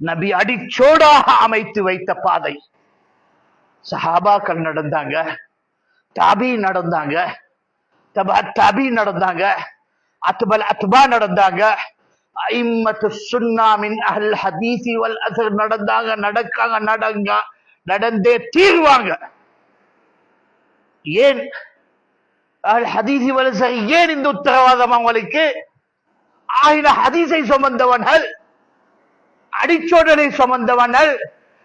நபி அடிச்சோடாக அமைத்து வைத்த பாதை. சஹாபாக்கள் நடந்தாங்க தாபி நடந்தாங்க தபா தபி நடந்தாங்க அத்பல் அத்பா நடந்தாங்க ஐம்மத்து சுன்னாமின் அஹல் ஹதீசி வல் அசர் நடந்தாங்க நடக்காங்க நடங்க நடந்தே தீர்வாங்க. ஏன்? அல் ஹதீசி வல் அசர் ஏன் இந்த உத்தரவாதம் அவங்களுக்கு? ஆயின ஹதீஸை சுமந்தவர்கள் அடிச்சோடனை சுமந்தவனல்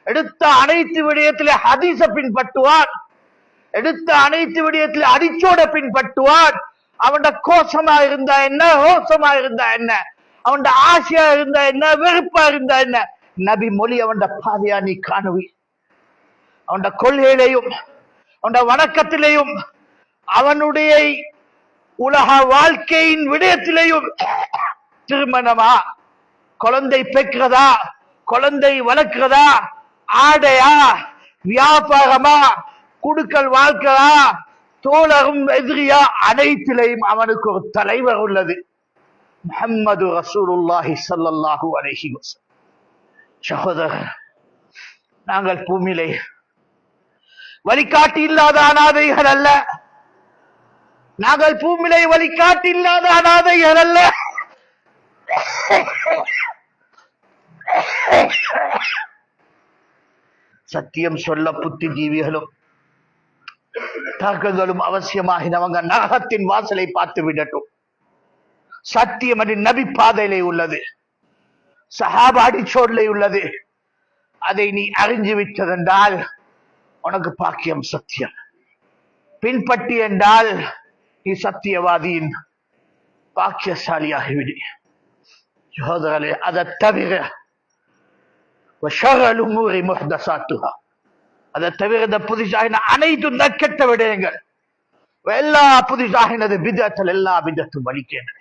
எடுத்த அனைத்து விடயத்திலே ஹதீச பின்பற்றுவான். எடுத்த அனைத்து விடயத்திலே அடிச்சோட பின்பற்றுவான். அவன் கோஷமா இருந்தா என்ன? ரோசமா இருந்தா என்ன? அவன் ஆசையா இருந்தா என்ன? வெறுப்பா இருந்தா என்ன? நபி மொழி அவன் பாதையா நீ காணுவி அவன் கொள்கையிலையும் அவன் வணக்கத்திலையும் அவனுடைய உலக வாழ்க்கையின் விடயத்திலையும் திருமணமா குழந்தை பெக்கிறதா? குழந்தை வளர்க்கிறதா? ஆடையா? வியாபாரமா? குடுக்கல் வாழ்க்கையா? தோழரும் எதிரியா? அனைத்திலையும் அவனுக்கு ஒரு தலைவர் உள்ளது. முகம்மது ரசூலுல்லாஹி சல்லல்லாஹு அலைஹி வஸல்லம். சகோதரர் நாங்கள் பூமியிலே வழிகாட்டி இல்லாத அனாதைகள் அல்ல. நாங்கள் பூமியிலே வழிகாட்டி இல்லாத அனாதைகள் அல்ல. சத்தியம் சொல்ல புத்தி ஜீவிகளும் தர்க்கங்களும் அவசியமாகினவங்க நரகத்தின் வாசலை பார்த்து விடட்டும் சத்தியம் அது நபி பாதையிலே உள்ளது சஹாபாடி அடிச்சோடிலே உள்ளது அதை நீ அறிஞ்சு விட்டதென்றால் உனக்கு பாக்கியம் சத்தியம் பின்பற்றி என்றால் நீ சத்தியவாதியின் பாக்கியசாலியாகிவிடு சகோதரர்களே அதை தவிர ஷரலுமூரி முஹ்தசாத்துகா அதை தவிர இந்த புதுசாகின அனைத்து நக்கெட்ட விடயங்கள் எல்லா புதுசாகினது விதத்தில் எல்லா விதத்தும் வலிக்கிறது